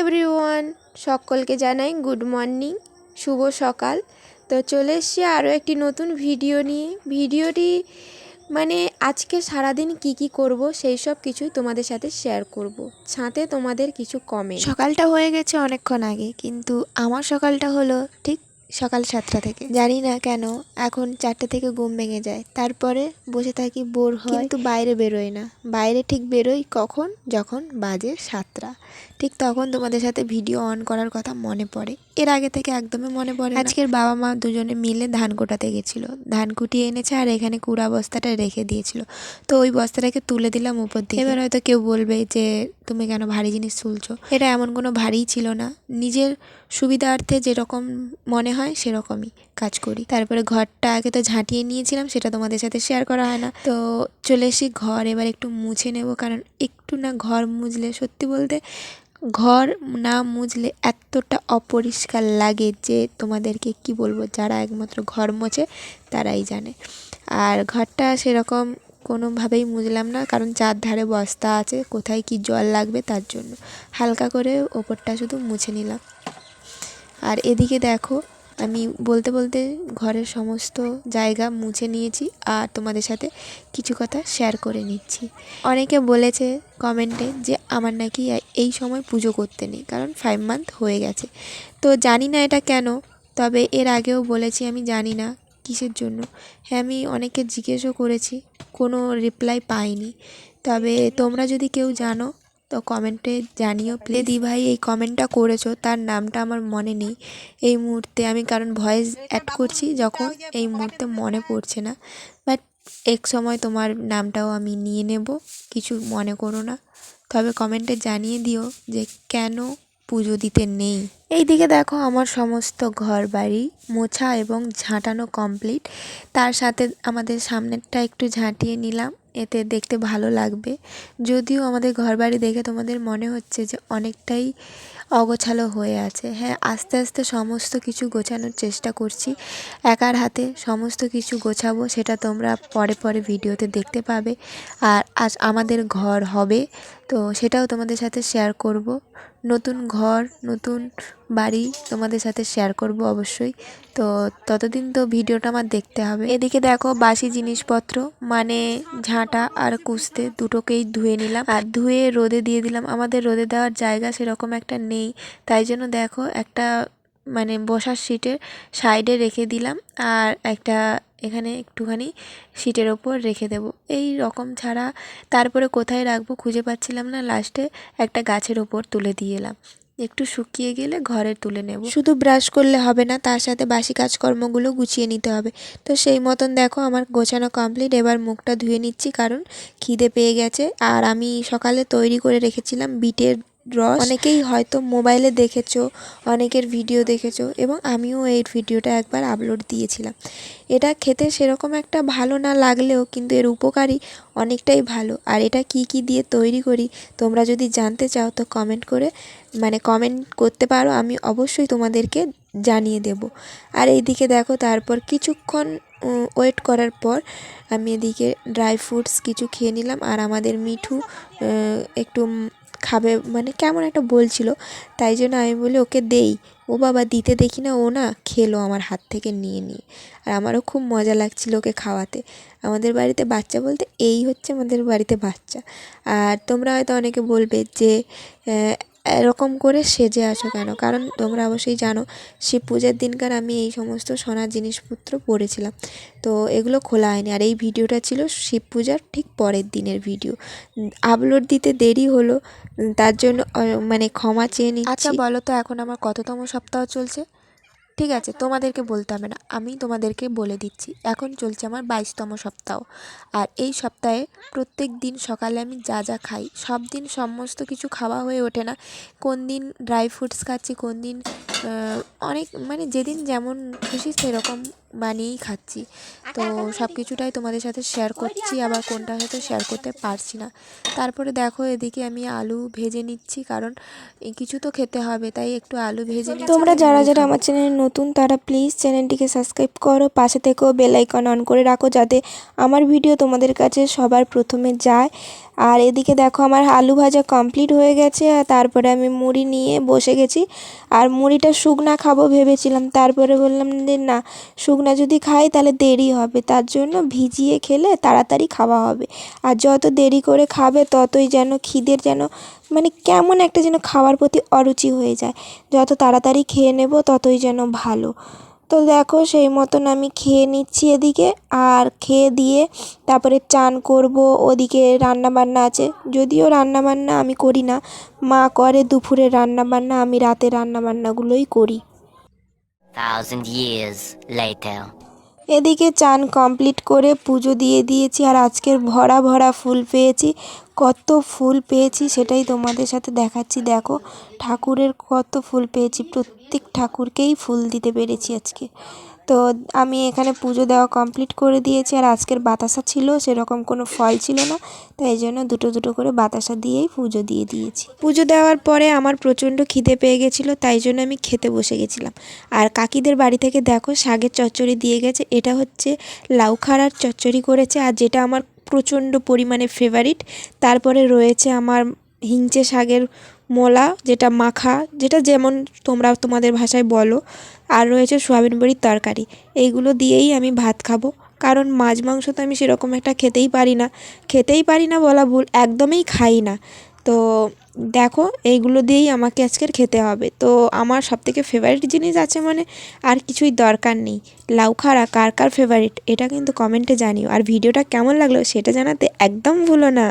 Everyone, সকলকে জানাই good morning, শুভ সকাল। তো চলে এসছি আরও একটি নতুন ভিডিও নিয়ে। ভিডিওটি মানে আজকে সারাদিন কি কি করব সেই সব কিছুই তোমাদের সাথে শেয়ার করব। ছাতে তোমাদের কিছু কমে সকালটা হয়ে গেছে অনেকক্ষণ আগে, কিন্তু আমার সকালটা হলো ঠিক সকাল সাতটা থেকে। জানি না কেন এখন চারটে থেকে ঘুম ভেঙে যায়। তারপরে বসে থাকি বোর হয় কিন্তু বাইরে বেরোই না। বাইরে ঠিক বেরোই কখন? যখন বাজে সাতটা। ঠিক তখন তোমাদের সাথে ভিডিও অন করার কথা মনে পড়ে। এর আগে থেকে একদমই মনে পড়ে আজকের বাবা মা দুজনে মিলে ধান কোটাতে গেছিল। ধান কুটিয়ে এনেছে আর এখানে কুড়া বস্তাটা রেখে দিয়েছিল। তো ওই বস্তাটাকে তুলে দিলাম উপর দিয়ে এবার হয়তো কেউ বলবে যে তুমি কেন ভারী জিনিস তুলছো? এটা এমন কোনো ভারীই ছিল না। নিজের সুবিধার্থে যেরকম মনে হয়, সেরকমই কাজ করি। তারপরে ঘরটা আগে তো ঝাঁটিয়ে নিয়েছিলাম, সেটা তোমাদের সাথে শেয়ার করা হয় না। তো চলে এসি ঘর, এবার একটু মুছে নেব, কারণ একটু না ঘর মুছলে, সত্যি বলতে ঘর না মুছলে এতটা অপরিষ্কার লাগে যে তোমাদেরকে কি বলব, যারা একমাত্র ঘর মোছে, তারাই জানে। আর ঘরটা সেরকম কোনোভাবেই মুছলাম না, কারণ চারধারে বস্তা আছে, কোথায় কি জল লাগবে তার জন্য। হালকা করে ওপরটা শুধু মুছে নিলাম। আর এদিকে দেখো, আমি বলতে বলতে ঘরের সমস্ত জায়গা মুছে নিয়েছি, আর তোমাদের সাথে কিছু কথা শেয়ার করে নিচ্ছি। অনেকে বলেছে কমেন্টে যে আমার নাকি এই সময় পুজো করতে নেই, কারণ ফাইভ মান্থ হয়ে গেছে। তো জানি না এটা কেন, তবে এর আগেও বলেছি আমি জানি না কিসের জন্য? হ্যাঁ আমি অনেকে জিজ্ঞেসও করেছি, কোনো রিপ্লাই পাইনি। তবে তোমরা যদি কেউ জানো, তো কমেন্টে জানিও প্লে দি ভাই, এই কমেন্টটা করেছ, তার নামটা আমার মনে নেই। এই মুহূর্তে আমি কারণ ভয়েস অ্যাড করছি, যখন এই মুহূর্তে মনে পড়ছে না। বাট এক সময় তোমার নামটাও আমি নিয়ে নেব, কিছু মনে করো না। তবে কমেন্টে জানিয়ে দিও যে কেন পুজো দিতে নেই। এইদিকে দেখো আমার সমস্ত ঘর বাড়ি মোছা এবং ঝাঁটানো কমপ্লিট। তার সাথে আমাদের সামনেরটা একটু ঝাঁটিয়ে নিলাম, এতে দেখতে ভালো লাগবে। যদিও আমাদের ঘরবাড়ি দেখে তোমাদের মনে হচ্ছে যে অনেকটাই অগোছালো হয়ে আছে। হ্যাঁ আস্তে আস্তে সমস্ত কিছু গোছানোর চেষ্টা করছি। একার হাতে সমস্ত কিছু গোছাবো, সেটা তোমরা পরে পরে ভিডিওতে দেখতে পাবে। আর আজ আমাদের ঘর হবে তো সেটাও তোমাদের সাথে শেয়ার করব। নতুন ঘর, নতুন বাড়ি তোমাদের সাথে শেয়ার করব অবশ্যই। তো ততদিন তো ভিডিওটা আমার দেখতে হবে। এদিকে দেখো বাসি জিনিসপত্র মানে ঝাঁটা আর কুস্তে দুটোকেই ধুয়ে নিলাম। আর ধুয়ে রোদে দিয়ে দিলাম। আমাদের রোদে দেওয়ার জায়গা সেরকম একটা নেই। তাই জন্য দেখো একটা মানে বসার সিটের সাইডে রেখে দিলাম। আর একটা এখানে একটুখানি সিটের ওপর রেখে দেব। এই রকম ছাড়া তারপরে কোথায় রাখব খুঁজে পাচ্ছিলাম না। লাস্টে একটা গাছের ওপর তুলে দিয়ে এলাম। একটু শুকিয়ে গেলে ঘরে তুলে নেব। শুধু ব্রাশ করলে হবে না, তার সাথে বাসি কাজকর্মগুলো গুছিয়ে নিতে হবে। তো সেই মতন দেখো আমার গোছানো কমপ্লিট এবার মুখটা ধুয়ে নিচ্ছি কারণ খিদে পেয়ে গেছে। আর আমি সকালে তৈরি করে রেখেছিলাম বিটের রস। অনেকেই হয়তো মোবাইলে দেখেছ, অনেকের ভিডিও দেখেছ, এবং আমিও এই ভিডিওটা একবার আপলোড দিয়েছিলাম। এটা খেতে সেরকম একটা ভালো না লাগলেও কিন্তু এর উপকারী অনেকটাই ভালো। আর এটা কি কি দিয়ে তৈরি করি, তোমরা যদি জানতে চাও তো কমেন্ট করে মানে কমেন্ট করতে পারো, আমি অবশ্যই তোমাদেরকে জানিয়ে দেব। আর এইদিকে দেখো, তারপর কিছুক্ষণ ওয়েট করার পর আমি এদিকে ড্রাই ফ্রুটস কিছু খেয়ে নিলাম। আর আমাদের মিঠু একটু খাবে মানে কেমন একটা বলছিল। তাই জন্য আমি বলি, ওকে দেই। ও বাবা দিতে দেখি না, ও না খেলো আমার হাত থেকে নিয়ে নিয়ে। আর আমারও খুব মজা লাগছিল ওকে খাওয়াতে। আমাদের বাড়িতে বাচ্চা বলতে এই হচ্ছে আমাদের বাড়িতে বাচ্চা। আর তোমরা হয়তো অনেকে বলবে যে এরকম করে সেজে আসো কেন? কারণ তোমরা অবশ্যই জানো শিব পূজার দিনকার আমি এই সমস্ত সোনার জিনিসপত্র পরেছিলাম। তো এগুলো খোলা হয়নি। আর এই ভিডিওটা ছিল শিব পূজার ঠিক পরের দিনের ভিডিও। আপলোড দিতে দেরি হলো তার জন্য মানে ক্ষমা চেয়ে নিচ্ছি। আচ্ছা বলো তো এখন আমার কততম সপ্তাহ চলছে? ঠিক আছে, তোমাদেরকে বলতে হবে না, আমি তোমাদেরকে বলে দিচ্ছি। এখন চলছে আমার বাইশতম সপ্তাহ। আর এই সপ্তাহে প্রত্যেক দিন সকালে আমি যা যা খাই, সব দিন সমস্ত কিছু খাওয়া হয়ে ওঠে না। কোন দিন ড্রাই ফ্রুটস খাচ্ছি, কোন দিন অনেক মানে যেদিন যেমন খুশি সেরকম বানিয়েই খাচ্ছি। তো সব কিছুটাই তোমাদের সাথে শেয়ার করছি আবার কোনটা হয়তো শেয়ার করতে পারছি না। তারপরে দেখো এদিকে আমি আলু ভেজে নিচ্ছি কারণ কিছু তো খেতে হবে তাই একটু আলু ভেজে নিচ্ছি। তোমরা যারা যারা আমার চ্যানেলে নতুন তারা প্লিজ চ্যানেলটিকে সাবস্ক্রাইব করো পাশে থেকেও বেল আইকন অন করে রাখো যাতে আমার ভিডিও তোমাদের কাছে সবার প্রথমে যায়। আর এদিকে দেখো আমার আলু ভাজা কমপ্লিট হয়ে গেছে আর তারপরে আমি মুড়ি নিয়ে বসে গেছি। আর মুড়িটা শুকনা খাব ভেবেছিলাম তারপরে বললাম যে না শুকনা যদি খাই তাহলে দেরি হবে। তার জন্য ভিজিয়ে খেলে তাড়াতাড়ি খাওয়া হবে। আর যত দেরি করে খাবে, ততই যেন খিদের যেন মানে কেমন একটা যেন খাওয়ার প্রতি অরুচি হয়ে যায়। যত তাড়াতাড়ি খেয়ে নেব, ততই যেন ভালো। তো দেখো, সেই মতন আমি খেয়ে নিচ্ছি এদিকে। আর খেয়ে দিয়ে তারপরে চান করব। ওদিকে রান্না বান্না আছে। যদিও রান্না বান্না আমি করি না। মা করে দুপুরে রান্না বান্না আমি রাতে রান্না বান্নাগুলোই করি। Thousand years later. এদিকে চান কমপ্লিট করে পুজো দিয়ে দিয়েছি আর আজকের ভরা ভরা ফুল পেয়েছি। কত ফুল পেয়েছি সেটাই তোমাদের সাথে দেখাচ্ছি। দেখো, ঠাকুরের কত ফুল পেয়েছি। প্রত্যেক ঠাকুরকেই ফুল দিতে পেরেছি আজকে। তো আমি এখানে পুজো দেওয়া কমপ্লিট করে দিয়েছি আর আজকের বাতাসা ছিল, সেরকম কোনো ফল ছিল না। তাই জন্য দুটো দুটো করে বাতাসা দিয়েই পুজো দিয়ে দিয়েছি। পুজো দেওয়ার পরে আমার প্রচণ্ড খিদে পেয়ে গেছিল, তাই জন্য আমি খেতে বসে গেছিলাম। আর কাকিদের বাড়ি থেকে দেখো, শাগের চচ্চড়ি দিয়ে গেছে। এটা হচ্ছে লাউ খাড়ার চচ্চড়ি করেছে, আর যেটা আমার প্রচণ্ড পরিমাণে ফেভারিট তারপরে রয়েছে আমার হিংচে শাকের মোলা, যেটা মাখা, যেটা যেমন তোমরা তোমাদের ভাষায় বলো। আর রয়েছে সোয়াবিন বড়ির তরকারি। এইগুলো দিয়েই আমি ভাত খাব। কারণ মাছ মাংস তো আমি সেরকম একটা খেতেই পারি না। খেতেই পারি না বলা ভুল, একদমই খাই না। তো দেখো, এইগুলো দিয়েই আমাকে আজকের খেতে হবে। তো আমার সবথেকে ফেভারিট জিনিস আছে মানে আর কিছুই দরকার নেই। লাউ খাড়া কার কার ফেভারিট এটা কিন্তু কমেন্টে জানিও। আর ভিডিওটা কেমন লাগল সেটা জানাতে একদম ভুলো না।